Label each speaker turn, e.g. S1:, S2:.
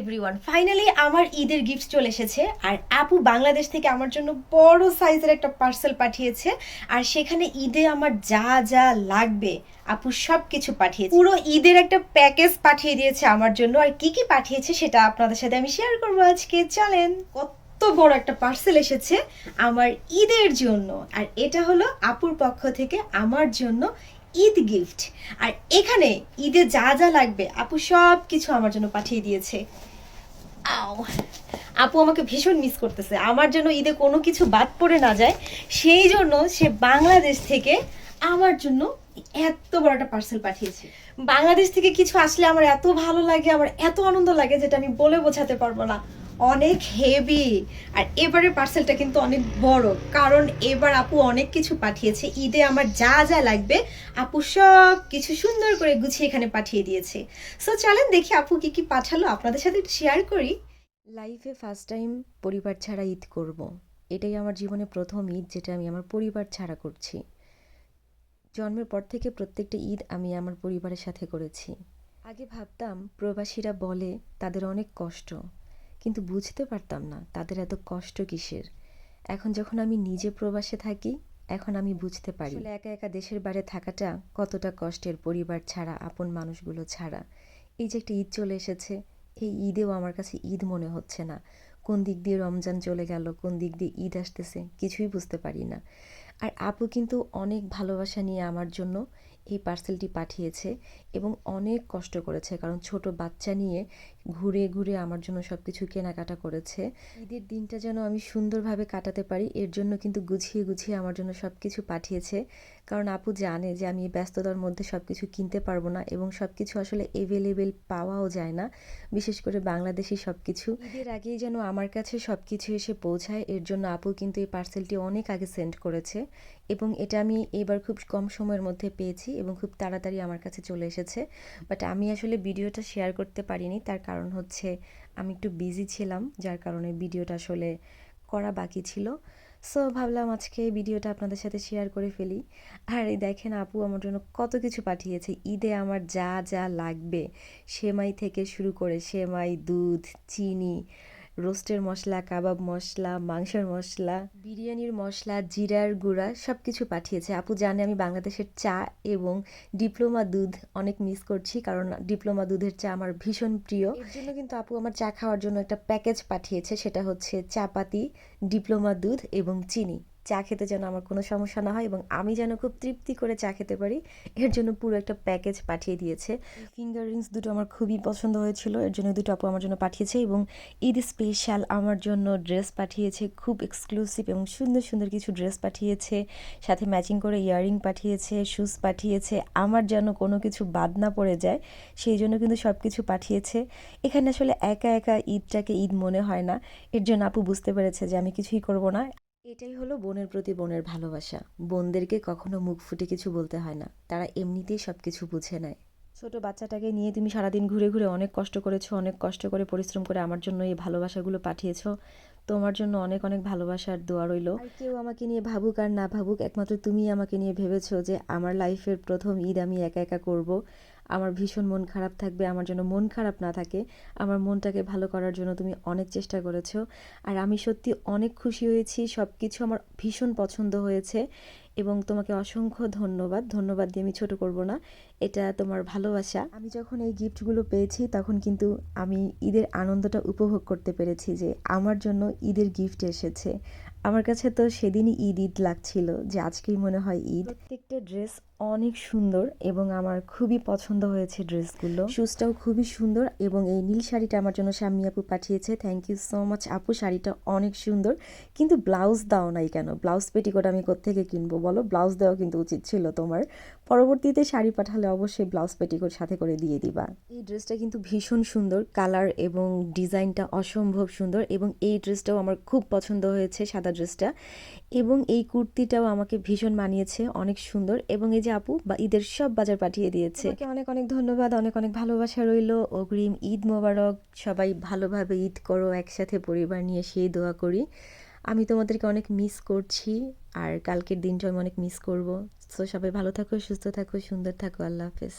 S1: Everyone finally আমার ঈদের gift চলে এসেছে। আর আপু বাংলাদেশ থেকে আমার জন্য বড় সাইজের একটা পার্সেল পাঠিয়েছে। আর সেখানে ঈদে আমার যা যা লাগবে, আপু সব কিছু পাঠিয়েছে। পুরো ঈদের একটা প্যাকেজ পাঠিয়ে দিয়েছে আমার জন্য। আর কি কি পাঠিয়েছে সেটা আপনাদের সাথে আমি শেয়ার করব আজকে। চলেন, কত বড় একটা পার্সেল এসেছে আমার ঈদের জন্য। আর এটা হলো আপুর পক্ষ থেকে আমার জন্য ঈদ গিফট। আর এখানে ঈদে যা যা লাগবে আপু সব কিছু আমার জন্য পাঠিয়ে দিয়েছে। আপু আমাকে ভীষণ মিস করতেছে। আমার জন্য ঈদে কোনো কিছু বাদ পড়ে না যায়। সেই জন্য সে বাংলাদেশ থেকে আমার জন্য এত বড় একটা পার্সেল পাঠিয়েছে। বাংলাদেশ থেকে কিছু আসলে আমার এত ভালো লাগে, আমার এত আনন্দ লাগে যেটা আমি বলে বোঝাতে পারব না। অনেক হেভি আর এবারের পার্সেলটা কিন্তু অনেক বড়। কারণ এবার আপু অনেক কিছু পাঠিয়েছে। ঈদে আমার যা যা লাগবে, আপু সব কিছু সুন্দর করে গুছিয়ে এখানে পাঠিয়ে দিয়েছে। সো চলেন দেখি আপু কি কি পাঠালো। আপনাদের সাথে শেয়ার করি।
S2: লাইফে ফার্স্ট টাইম পরিবার ছাড়া ঈদ করব। এটাই আমার জীবনে প্রথম ঈদ, যেটা আমি আমার পরিবার ছাড়া করছি। জন্মের পর থেকে প্রত্যেকটা ঈদ আমি আমার পরিবারের সাথে করেছি। আগে ভাবতাম, প্রবাসীরা বলে, তাদের অনেক কষ্ট। কিন্তু বুঝতে পারতাম না তাদের এত কষ্ট কিসের। এখন যখন আমি নিজে প্রবাসে থাকি, এখন আমি বুঝতে পারি। একা একা দেশের বাইরে থাকাটা কতটা কষ্টের পরিবার ছাড়া, আপন মানুষগুলো ছাড়া। এই যে একটা ঈদ চলে এসেছে, এই ঈদেও আমার কাছে ঈদ মনে হচ্ছে না। কোন দিক দিয়ে রমজান চলে গেল, কোন দিক দিয়ে ঈদ আসতেছে, কিছুই বুঝতে পারি না। আর আপু কিন্তু অনেক ভালোবাসা নিয়ে আমার জন্য এই পার্সেলটি পাঠিয়েছে এবং অনেক কষ্ট করেছে, কারণ ছোট বাচ্চা নিয়ে ঘুরে ঘুরে আমার জন্য সব কিছু কেনাকাটা করেছে। ঈদের দিনটা যেন আমি সুন্দরভাবে কাটাতে পারি, এর জন্য কিন্তু গুছিয়ে গুছিয়ে আমার জন্য সব কিছু পাঠিয়েছে। কারণ আপু জানে যে আমি ব্যস্ততার মধ্যে সব কিছু কিনতে পারব না এবং সব কিছু আসলে এভেলেবেল পাওয়াও যায় না। বিশেষ করে বাংলাদেশি সব কিছু ঈদের আগেই যেন আমার কাছে সব কিছু এসে পৌঁছায়, এর জন্য আপু কিন্তু এই পার্সেলটি অনেক আগে সেন্ড করেছে এবং এটা আমি এবার খুব কম সময়ের মধ্যে পেয়েছি এবং খুব তাড়াতাড়ি আমার কাছে চলে এসেছে। বাট আমি আসলে ভিডিওটা শেয়ার করতে পারিনি, তার কারণ হচ্ছে আমি একটু বিজি ছিলাম, যার কারণে ভিডিওটা আসলে করা বাকি ছিল। সো ভাবলাম আজকে এই ভিডিওটা আপনাদের সাথে শেয়ার করে ফেলি। আর এই দেখেন আপু, আমার জন্য কত কিছু পাঠিয়েছে। ঈদে আমার যা যা লাগবে, সেমাই থেকে শুরু করে সেমাই, দুধ, চিনি রোস্টের মশলা, কাবাব মশলা, মাংসের মশলা, বিরিয়ানির মশলা, জিরার গুঁড়া সব কিছু পাঠিয়েছে। আপু জানে আমি বাংলাদেশের চা এবং ডিপ্লোমা দুধ অনেক মিস করছি, কারণ ডিপ্লোমা দুধের চা আমার ভীষণ প্রিয়। এর জন্য কিন্তু আপু আমার চা খাওয়ার জন্য একটা প্যাকেজ পাঠিয়েছে, সেটা হচ্ছে চাপাতি, ডিপ্লোমা দুধ এবং চিনি। চা খেতে যেন আমার কোনো সমস্যা না হয় এবং আমি যেন খুব তৃপ্তি করে চা খেতে পারি, এর জন্য পুরো একটা প্যাকেজ পাঠিয়ে দিয়েছে। ফিঙ্গার রিংস দুটো আমার খুবই পছন্দ হয়েছিল, এর জন্য দুটো আপু আমার জন্য পাঠিয়েছে এবং ঈদ স্পেশাল আমার জন্য ড্রেস পাঠিয়েছে, খুব এক্সক্লুসিভ এবং সুন্দর সুন্দর কিছু ড্রেস পাঠিয়েছে, সাথে ম্যাচিং করে ইয়াররিং পাঠিয়েছে শুজ পাঠিয়েছে, আমার যেন কোনো কিছু বাদ না পড়ে যায়, সেই জন্য কিন্তু সব কিছু পাঠিয়েছে। এখানে আসলে একা একা ঈদটাকে ঈদ মনে হয় না, এর জন্য আপু বুঝতে পেরেছে যে আমি কিছুই করব না। এটাই হলো বোনের প্রতি বোনের ভালোবাসা। বোনদেরকে কখনো মুখ ফুটে কিছু বলতে হয় না। তারা এমনিতেই সব কিছু বুঝে নেয়। ছোট বাচ্চাটাকে নিয়ে তুমি সারাদিন ঘুরে ঘুরে অনেক কষ্ট করেছ, অনেক কষ্ট করে পরিশ্রম করে আমার জন্য এই ভালোবাসাগুলো পাঠিয়েছো। তোমার জন্য অনেক অনেক ভালোবাসার দোয়া রইল। কেউ আমাকে নিয়ে ভাবুক আর না ভাবুক, একমাত্র তুমি আমাকে নিয়ে ভেবেছো যে আমার লাইফের প্রথম ঈদ আমি একা একা করব। আমার ভীষণ মন খারাপ থাকবে, আমার যেন মন খারাপ না থাকে, আমার মনটাকে ভালো করার জন্য তুমি অনেক চেষ্টা করেছ। আর আমি সত্যি অনেক খুশি হয়েছি সব কিছু আমার ভীষণ পছন্দ হয়েছে। এবং তোমাকে অসংখ্য ধন্যবাদ। ধন্যবাদ দিয়ে আমি ছোট করব না। এটা তোমার ভালোবাসা। আমি যখন এই গিফটগুলো পেয়েছি, তখন কিন্তু আমি ঈদের আনন্দটা উপভোগ করতে পেরেছি যে আমার জন্য ঈদের গিফট এসেছে। আমার কাছে তো সেদিনই ঈদ ঈদ লাগছিল যে আজকেই মনে হয় ঈদ। প্রত্যেকটা ড্রেস অনেক সুন্দর এবং আমার খুবই পছন্দ হয়েছে ড্রেসগুলো শুজটাও খুবই সুন্দর এবং এই নীল শাড়িটা আমার জন্য শাম্মী আপু পাঠিয়েছে। থ্যাংক ইউ সো মাচ আপু শাড়িটা অনেক সুন্দর। কিন্তু ব্লাউজ দাও নাই কেন? ব্লাউজ পেটিকোট আমি কোত্থেকে কিনবো? বলো ব্লাউজ দেওয়া কিন্তু উচিত ছিল তোমার। পরবর্তীতে শাড়ি পাঠালে অবশ্যই ব্লাউজ পেটিকোট সাথে করে দিয়ে দিবা। এই ড্রেসটা কিন্তু ভীষণ সুন্দর কালার এবং ডিজাইনটা অসম্ভব সুন্দর এবং এই ড্রেসটাও আমার খুব পছন্দ হয়েছে, সাদা ড্রেসটা এবং এই কুর্তিটাও আমাকে ভীষণ মানিয়েছে, অনেক সুন্দর এবং এই যে আপু বা ঈদের সব বাজার পাঠিয়ে দিয়েছে। অনেক অনেক ধন্যবাদ, অনেক অনেক ভালোবাসা রইল। অগ্রিম ঈদ মোবারক, সবাই ভালোভাবে ঈদ করো, একসাথে পরিবার নিয়ে সেই দোয়া করি। আমি তোমাদেরকে অনেক মিস করছি, আর কালকের দিনটা আমি অনেক মিস করব। সো সবাই ভালো থাকো, সুস্থ থাকো, সুন্দর থাকো, আল্লাহ হাফেজ।